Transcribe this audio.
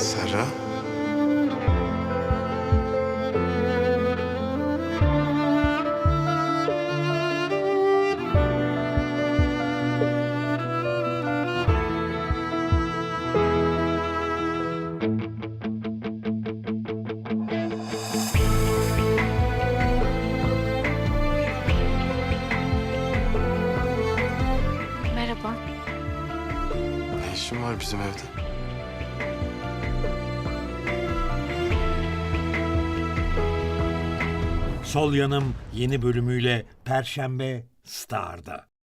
Serra? Merhaba. Ne işin var bizim evde? Sol Yanım yeni bölümüyle Perşembe Star'da.